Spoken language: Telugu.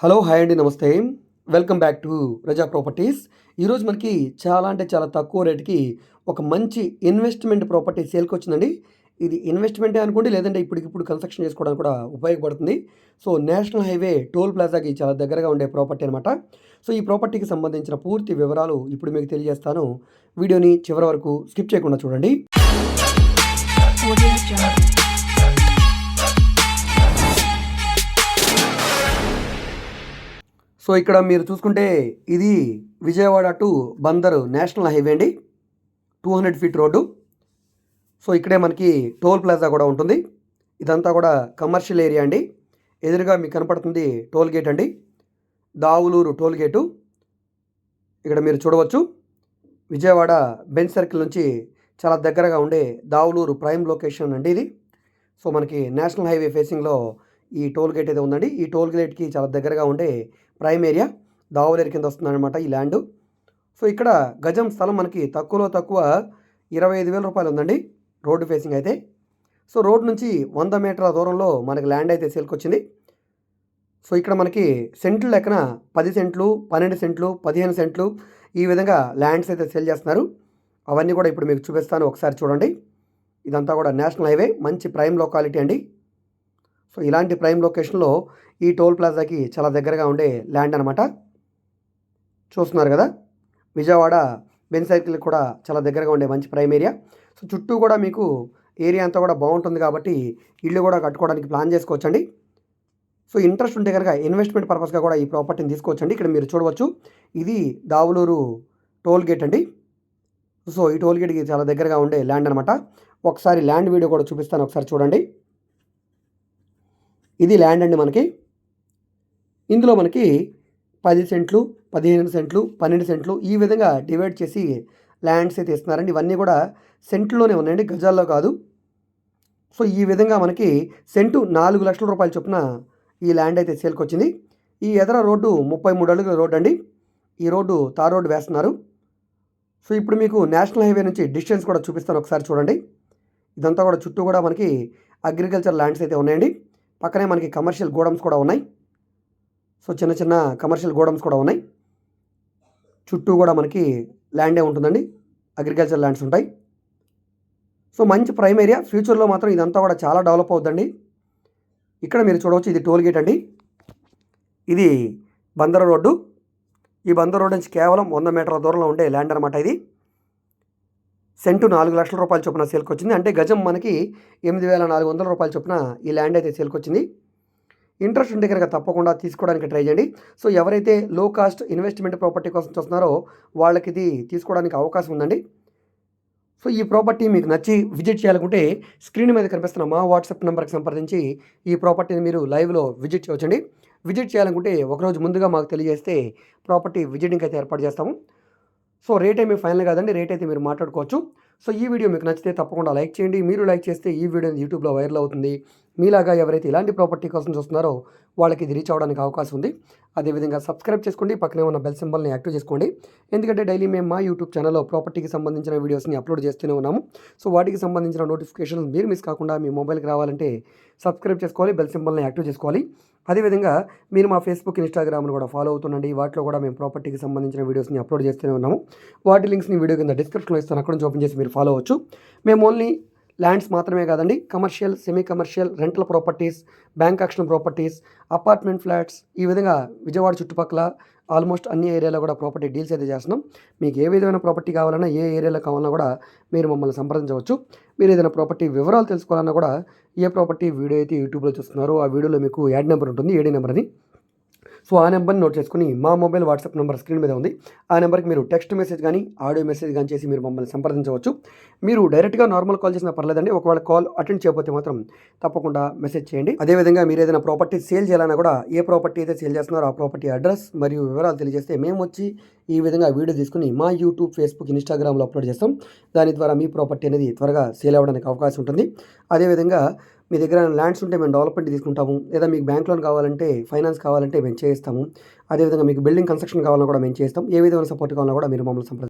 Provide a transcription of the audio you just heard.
హలో హాయ్ అండి నమస్తే. Welcome back to Raza properties. ఈరోజు మనకి చాలా అంటే చాలా తక్కువ రేటుకి ఒక మంచి ఇన్వెస్ట్మెంట్ ప్రాపర్టీ సేల్కి వచ్చిందండి. ఇది ఇన్వెస్ట్మెంటే అనుకోండి లేదంటే ఇప్పటికిప్పుడు కన్స్ట్రక్షన్ చేసుకోవడానికి కూడా ఉపయోగపడుతుంది. సో నేషనల్ హైవే టోల్ ప్లాజాకి చాలా దగ్గరగా ఉండే ప్రాపర్టీ అనమాట సో ఈ ప్రాపర్టీకి సంబంధించిన పూర్తి వివరాలు ఇప్పుడు మీకు తెలియజేస్తాను. వీడియోని చివరి వరకు స్కిప్ చేయకుండా చూడండి. సో ఇక్కడ మీరు చూసుకుంటే ఇది Vijayawada to Bandar national highway అండి. Two hundred feet road. So ఇక్కడే మనకి టోల్ ప్లాజా కూడా ఉంటుంది. ఇదంతా కూడా కమర్షియల్ ఏరియా అండి. ఎదురుగా మీకు కనపడుతుంది టోల్ గేట్ అండి. Davuluru toll gate. ఇక్కడ మీరు చూడవచ్చు. విజయవాడ బెంచ్ సర్కిల్ నుంచి చాలా దగ్గరగా ఉండే దావులూరు ప్రైమ్ లొకేషన్ అండి ఇది. సో మనకి నేషనల్ హైవే ఫేసింగ్లో ఈ టోల్ గేట్ అయితే ఉందండి. ఈ టోల్ గేట్కి చాలా దగ్గరగా ఉండే ప్రైమ్ ఏరియా దావులేరు కింద వస్తుందన్నమాట ఈ ల్యాండ్. సో ఇక్కడ గజం స్థలం మనకి తక్కువలో తక్కువ ఇరవై ఐదు వేల రూపాయలు ఉందండి రోడ్డు ఫేసింగ్ అయితే. సో రోడ్ నుంచి వంద మీటర్ల దూరంలో మనకి ల్యాండ్ అయితే సేల్కి వచ్చింది సో ఇక్కడ మనకి సెంట్లు లెక్కన పది సెంట్లు పన్నెండు సెంట్లు పదిహేను సెంట్లు ఈ విధంగా ల్యాండ్స్ అయితే సేల్ చేస్తున్నారు. అవన్నీ కూడా ఇప్పుడు మీకు చూపిస్తాను. ఒకసారి చూడండి. ఇదంతా కూడా నేషనల్ హైవే మంచి ప్రైమ్ లొకాలిటీ అండి. సో ఇలాంటి ప్రైమ్ లొకేషన్లో ఈ టోల్ ప్లాజాకి చాలా దగ్గరగా ఉండే ల్యాండ్ అనమాట చూస్తున్నారు కదా? విజయవాడ బెన్ సైకిల్ కూడా చాలా దగ్గరగా ఉండే మంచి ప్రైమ్ ఏరియా. సో చుట్టూ కూడా మీకు ఏరియా అంతా కూడా బాగుంటుంది కాబట్టి ఇల్లు కూడా కట్టుకోవడానికి ప్లాన్ చేసుకోవచ్చండి. సో ఇంట్రెస్ట్ ఉంటే కనుక ఇన్వెస్ట్మెంట్ పర్పస్గా కూడా ఈ ప్రాపర్టీని తీసుకోవచ్చండి. ఇక్కడ మీరు చూడవచ్చు. ఇది దావులూరు టోల్ గేట్ అండి. సో ఈ టోల్ గేట్కి చాలా దగ్గరగా ఉండే ల్యాండ్ అనమాట ఒకసారి ల్యాండ్ వీడియో కూడా చూపిస్తాను. ఒకసారి చూడండి. ఇది ల్యాండ్ అండి మనకి. ఇందులో మనకి పది సెంట్లు పదిహేను సెంట్లు పన్నెండు సెంట్లు ఈ విధంగా డివైడ్ చేసి ల్యాండ్స్ అయితే ఇస్తున్నారండి. ఇవన్నీ కూడా సెంట్లోనే ఉన్నాయండి గజాల్లో కాదు. సో ఈ విధంగా మనకి సెంటు నాలుగు లక్షల రూపాయల చొప్పున ఈ ల్యాండ్ అయితే సేల్కి వచ్చింది ఈ ఎదర రోడ్డు ముప్పై మూడు అడుగుల రోడ్డు అండి. ఈ రోడ్డు తార్ రోడ్డు వేస్తున్నారు. సో ఇప్పుడు మీకు నేషనల్ హైవే నుంచి డిస్టెన్స్ కూడా చూపిస్తాను ఒకసారి చూడండి. ఇదంతా కూడా చుట్టూ కూడా మనకి అగ్రికల్చర్ ల్యాండ్స్ అయితే ఉన్నాయండి. పక్కనే మనకి కమర్షియల్ గోడమ్స్ కూడా ఉన్నాయి. సో చిన్న చిన్న కమర్షియల్ గోడమ్స్ కూడా ఉన్నాయి. చుట్టూ కూడా మనకి ల్యాండే ఉంటుందండి. అగ్రికల్చర్ ల్యాండ్స్ ఉంటాయి. సో మంచి ప్రైమ్ ఏరియా ఫ్యూచర్లో మాత్రం ఇదంతా కూడా చాలా డెవలప్ అవుతుందండి ఇక్కడ మీరు చూడవచ్చు ఇది టోల్ గేట్ అండి. ఇది బందర రోడ్డు. ఈ బందర్ రోడ్ నుంచి కేవలం వంద మీటర్ల దూరంలో ఉండే ల్యాండ్ అనమాట ఇది. సెంటు నాలుగు లక్షల రూపాయల చొప్పున సేల్కి వచ్చింది అంటే గజం మనకి ఎనిమిది వేల నాలుగు వందల రూపాయల చొప్పున ఈ ల్యాండ్ అయితే సేల్కి వచ్చింది ఇంట్రెస్ట్ ఉంటే కనుక తప్పకుండా తీసుకోవడానికి ట్రై చేయండి. సో ఎవరైతే లో కాస్ట్ ఇన్వెస్ట్మెంట్ ప్రాపర్టీ కోసం చూస్తున్నారో వాళ్ళకి ఇది తీసుకోవడానికి అవకాశం ఉందండి. సో ఈ ప్రాపర్టీ మీకు నచ్చి విజిట్ చేయాలనుకుంటే స్క్రీన్ మీద కనిపిస్తున్న మా వాట్సాప్ నెంబర్కి సంప్రదించి ఈ ప్రాపర్టీని మీరు లైవ్లో విజిట్ చేయవచ్చండి. విజిట్ చేయాలనుకుంటే ఒకరోజు ముందుగా మాకు తెలియజేస్తే ప్రాపర్టీ విజిటింగ్ అయితే ఏర్పాటు చేస్తాము. సో రేట్ ఏమి ఫైనల్ కాదండి రేట్ అయితే మీరు మాట్లాడుకోవచ్చు. సో ఈ వీడియో మీకు నచ్చితే తప్పకుండా లైక్ చేయండి. మీరు లైక్ చేస్తే ఈ వీడియో యూట్యూబ్లో వైరల్ అవుతుంది. మీలాగా ఎవరైతే ఇలాంటి ప్రాపర్టీ కోసం చూస్తున్నారో వాళ్ళకి ఇది రీచ్ అవ్వడానికి అవకాశం ఉంది. అదేవిధంగా సబ్స్క్రైబ్ చేసుకోండి. పక్కనే ఉన్న బెల్ సింబల్ని యాక్టివ్ చేసుకోండి. ఎందుకంటే డైలీ మేము మా యూట్యూబ్ ఛానల్లో ప్రాపర్టీకి సంబంధించిన వీడియోస్ని అప్లోడ్ చేస్తూనే ఉన్నాము. సో వాటికి సంబంధించిన నోటిఫికేషన్స్ మీరు మిస్ కాకుండా మీ మొబైల్కి రావాలంటే సబ్స్క్రైబ్ చేసుకోవాలి బెల్ సింబల్ని యాక్టివ్ చేసుకోవాలి. అదేవిధంగా మీరు మా ఫేస్బుక్ ఇన్స్టాగ్రామ్ను కూడా ఫాలో అవుతుండండి. వాటిలో కూడా మేము ప్రాపర్టీకి సంబంధించిన వీడియోస్ని అప్లోడ్ చేస్తూనే ఉన్నాము. వాటి లింక్స్ని వీడియో కింద డిస్క్రిప్షన్లో ఇస్తాను. అక్కడ నుంచి ఓపెన్ చేసి మీరు ఫాలో అవ్వచ్చు. మేము ఓన్లీ ల్యాండ్స్ మాత్రమే కాదండి. Commercial semi commercial rental properties bank auction properties apartment flats ఈ విధంగా విజయవాడ చుట్టుపక్కల ఆల్మోస్ట్ అన్ని ఏరియాలో కూడా ప్రాపర్టీ డీల్స్ అయితే చేస్తున్నాం. మీకు ఏ విధమైన ప్రాపర్టీ కావాలన్నా ఏ ఏరియాలో కావాలన్నా కూడా మీరు మమ్మల్ని సంప్రదించవచ్చు. మీరు ఏదైనా ప్రాపర్టీ వివరాలు తెలుసుకోవాలన్నా కూడా ఏ ప్రాపర్టీ వీడియో అయితే యూట్యూబ్లో చూస్తున్నారో ఆ వీడియోలో మీకు యాడ్ నెంబర్ ఉంటుంది. ఏడీ నెంబర్ అని సో ఆ నెంబర్ని నోట్ చేసుకుని మా మొబైల్ వాట్సాప్ నెంబర్ స్క్రీన్ మీద ఉంది. ఆ నెంబర్కి మీరు టెక్స్ట్ మెసేజ్ కానీ ఆడియో మెసేజ్ కానీ చేసి మీరు మమ్మల్ని సంప్రదించవచ్చు. మీరు డైరెక్ట్గా నార్మల్ కాల్ చేసినా పర్లేదండి. ఒకవేళ కాల్ అటెండ్ చేయకపోతే మాత్రం తప్పకుండా మెసేజ్ చేయండి. అదేవిధంగా మీరు ఏదైనా ప్రాపర్టీ సేల్ చేయాలన్నా కూడా ఏ ప్రాపర్టీ అయితే సేల్ చేస్తున్నారో ఆ ప్రాపర్టీ అడ్రస్ మరియు వివరాలు తెలియజేస్తే మేము వచ్చి ఈ విధంగా వీడియో తీసుకుని మా యూట్యూబ్ ఫేస్బుక్ ఇన్స్టాగ్రామ్లో అప్లోడ్ చేస్తాం. దాని ద్వారా మీ ప్రాపర్టీ అనేది త్వరగా సేల్ అవ్వడానికి అవకాశం ఉంటుంది. అదేవిధంగా మీ దగ్గర ల్యాండ్స్ ఉంటే మేము డెవలప్మెంట్ తీసుకుంటాము. లేదా మీకు బ్యాంక్ లోన్ కావాలంటే ఫైనాన్స్ కావాలంటే మేము చేస్తాము అదేవిధంగా మీకు బిల్డింగ్ కన్స్ట్రక్షన్ కావాలన్నా కూడా మేము చేస్తాం ఏ విధమైన సపోర్ట్ కావాలన్నా కూడా మీరు మమ్మల్ని సంప్రదించండి.